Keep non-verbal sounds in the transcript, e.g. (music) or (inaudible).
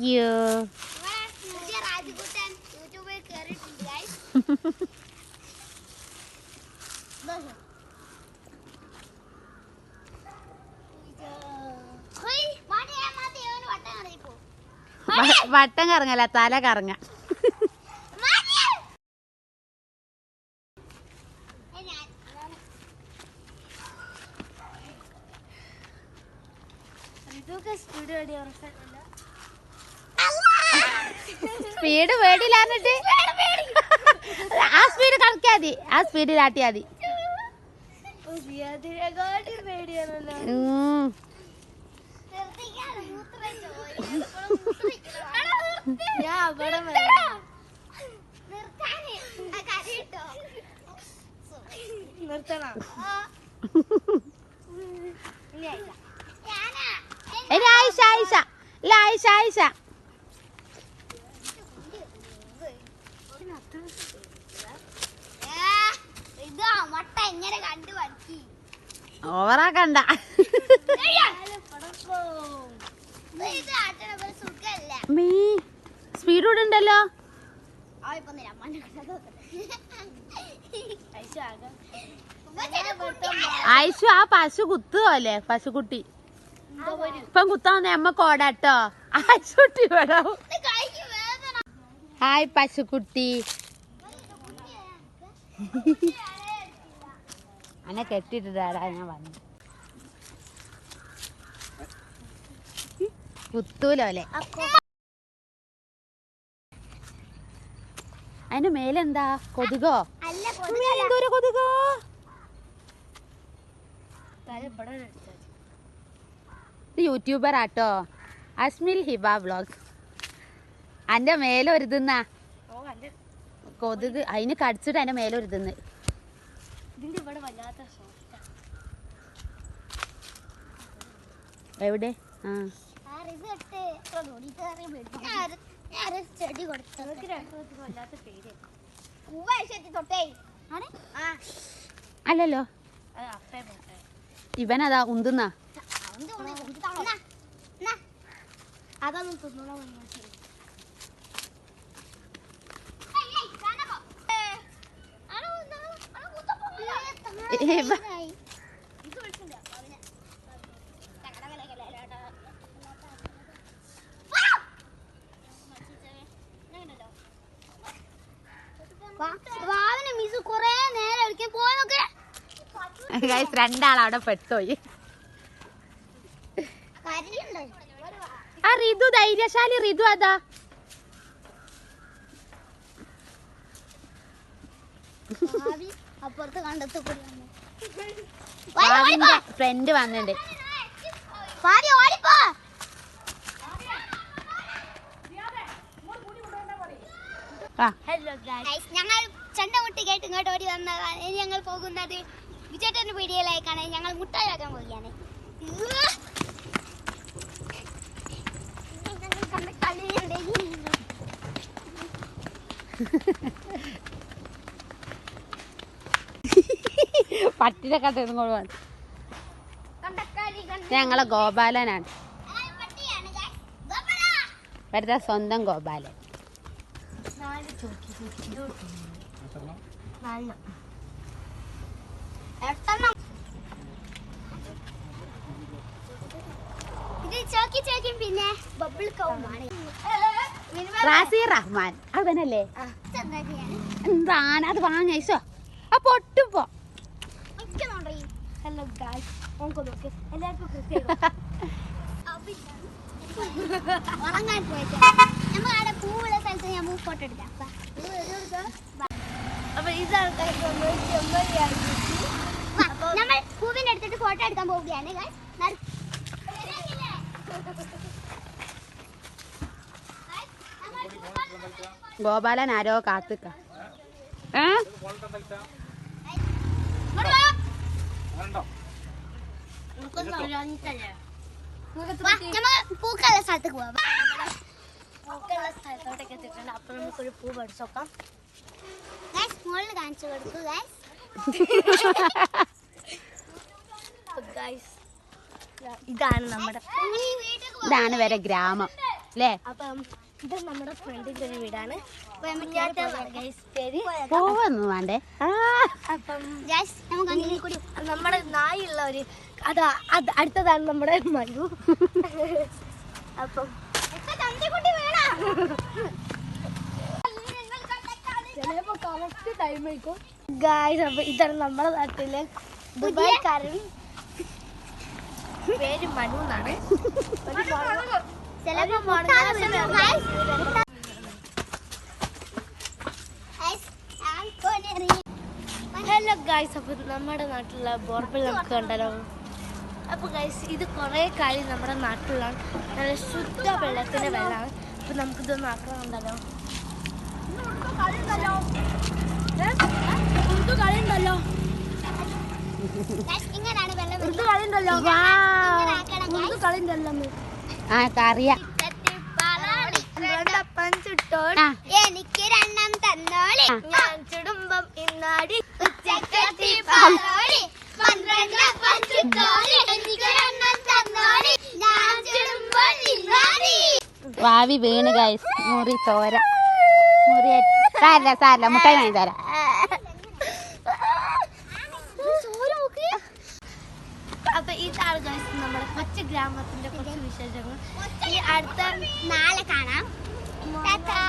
Thank you (laughs) വട്ടം കറങ്ങല്ല കറങ്ങല തല കറങ്ങ മണിയാ. ഏ, ഞാൻ- അതാണ്. ഇതൊക്കെ സ്പീഡ് പേടിയില്ലാന്നിട്ട് ആ സ്പീഡ് കളിക്കാതി ആ സ്പീഡിൽ ആട്ടിയാ മതി. സിയാദിനെക്കാട്ടി പേടിയാണല്ലോ ഉം. ഞാൻ അവിടെ നിർത്തണം ഇനി ആയിഷ ആയിഷ. ഇല്ല ആയിഷ ആയിഷ ഇത് മട്ട എങ്ങനെ കണ്ടു പഠിക്കി ഓവറാക്കണ്ട മീ സ്പീഡ് കൂടെ ഉണ്ടല്ലോ. ആയിഷു ആ പശു കുത്തുവല്ലേ പശുക്കുട്ടി. ഇപ്പം കുത്താന്ന് അമ്മ കോടാട്ടോ ആയിഷുട്ടി വേണം ഹായ് പശുക്കുട്ടി. അന്നെ തരാ ഞാൻ വന്നു കുത്തൂലോലെ അതിന് അതിന്റെ മേലെന്താ? കൊതുകോ? എന്തോരം കൊതുകോ? ഇത് യൂട്യൂബർ ആട്ടോ അസ്മിൽ ഹിബ വ്ലോഗ് അന്റെ മേലെ ഒരു തിന്നാ കൊതുക് അതിന് കടിച്ചിട്ട് അതിന്റെ മേലെ ഒരു തിന്ന് ഇതിന്റെ ഇവിടെ വല്ലാത്ത എവിടെ? ആ. ചെടി കൊടുത്തു. വല്ലാത്ത പേര് തൊട്ടേ. ആണ്? ആ. അല്ലല്ലോ. അത് അപ്പേ പോട്ടെ. ഇവനതാ ഉന്തുന്നാ. അതൊന്നും തിന്നണോ വാവന് മിസ് കൊറേ നേരം ഒരിക്കൽ പോയതൊക്കെ? ഗൈസ് രണ്ടാളവിടെ പെട്ടോയി ആ റിതു ധൈര്യശാലി റിതു അതാ. അപ്പുറത്ത് കണ്ടത്ത് കൂടി വന്നു ഭാവിന്റെ ഫ്രണ്ട് വന്നിട്ടുണ്ട് ഭാവി ഓടിപ്പോ ഞങ്ങൾ ചെണ്ട മുട്ടി കേട്ട് ഇങ്ങോട്ട് ഓടി വന്നതാണ്. ഇനി ഞങ്ങൾ പോകുന്നത് വിജയത്തിന്റെ പീടികയിലേക്കാണ് ഞങ്ങൾ മുട്ടായാക്കാൻ പോവുകയാണ്. (laughs) ഞങ്ങൾ കണ്ട കളിയുണ്ട്. പട്ടിനെ കണ്ടിരുന്നു കൊണ്ട് വന്നു കണ്ട കളി കണ്ട ഇത് ഞങ്ങളെ ഗോപാലനാണ് ആ, പട്ടിയാണ് guys. ഗോപാലാ. ഇവരുടെ സ്വന്തം ഗോപാലൻ നാല് ചോക്കി ചോക്കി നാല് ഗോപാലനാണ്. വരുന്ന സ്വന്തം ഗോപാലൻ. പിന്നെ ബബിൾ റാസി റഹ്മാൻ. അവനല്ലേ? എന്താണ്? അത് വാങ്ങിച്ചോ ആ പൊട്ടുപോ ഹലോ ഗായ്സ് നമുക്ക് നോക്ക് എല്ലാവർക്കും ഉറങ്ങാൻ പോയിട്ട് നമ്മൾ അവിടെ പൂവുള്ള സ്ഥലത്ത് ഞാൻ പൂ ഫോട്ടോ എടുക്കാം വാ. അപ്പൊ ഇതാണ് വാ, നമ്മൾ പൂവിന്റെ എടുത്തിട്ട് ഫോട്ടോ എടുക്കാൻ പോവുകയാണ്. നട- ഗോപാലൻ ആരോ കാത്തുക്ക ഏ. വാ, നമുക്ക് പൂക്കളുള്ള സ്ഥലത്തേക്ക് പോവാം. വാ. പൂക്കളുള്ള സ്ഥലത്തോട്ടൊക്കെ എത്തിയിട്ടുണ്ട്. അപ്പൊ നമുക്കൊരു പൂ പഠിച്ചു നോക്കാം. Guys, മുകളിൽ കാണിച്ചു കൊടുക്കൂ guys. ഗൈസ് ഇതാണ് നമ്മുടെ ഇതാണ് വരെ ഗ്രാമം അല്ലേ? അപ്പം ഇത് നമ്മുടെ ഫ്രണ്ടിന്റെ ഒരു വീടാണ്. പോവൊന്നും വേണ്ടേ? ആ അപ്പം കൂടി നമ്മുടെ നായുള്ള ഒരു അതാ അടുത്തതാണ് നമ്മുടെ മനു. അപ്പം ചിലപ്പോ കറക്റ്റ് ടൈം ആയിക്കോ ഗായ്സ് അപ്പൊ ഇതാണ് നമ്മുടെ നാട്ടിലെ ദുബായ്ക്കാരൻ പേര് മനു എന്നാണ്. ചിലപ്പോ ഗായ്സ് അപ്പൊ നമ്മുടെ നാട്ടിലുള്ള ബോർബിൾ നമുക്ക് കണ്ടല്ലോ. അപ്പൊ ഗൈസ് ഇത് കുറേ കാര്യം നമ്മുടെ നാട്ടിലാണ് നല്ല ശുദ്ധ വെള്ളത്തിന്റെ വെള്ളമാണ്. അപ്പൊ നമുക്കിതൊന്ന് ആക്കണമുണ്ടല്ലോ ഉറുദു കളി ഉണ്ടല്ലോ ഇങ്ങനെയാണ് വെള്ളം ഉറുദു കളി ഉണ്ടല്ലോ ആക്കണം ഉറുദു കളി ഉണ്ടല്ലോ ആ അറിയാം പഞ്ചിട്ടോ ആ. എനിക്ക് രണ്ണം തന്നോളി. ഞാൻ ഇന്നാടി. ഉച്ചക്കത്തി പന്ത്രണ്ട് ഞാൻ ചുടുമ്പോൾ നിന്നാടി. വാവി വീണ് ഗൈസ് മുറി തോര. മുറി സാരല്ല സാരല്ല. മുട്ടായി വാങ്ങി തരാം. അപ്പൊ ഇതാണ് ഗൈസ് നമ്മുടെ കൊച്ചു ഗ്രാമത്തിന്റെ കുറച്ച് വിശേഷങ്ങൾ. ഈ അടുത്ത നാളെ കാണാം. ടാറ്റാ.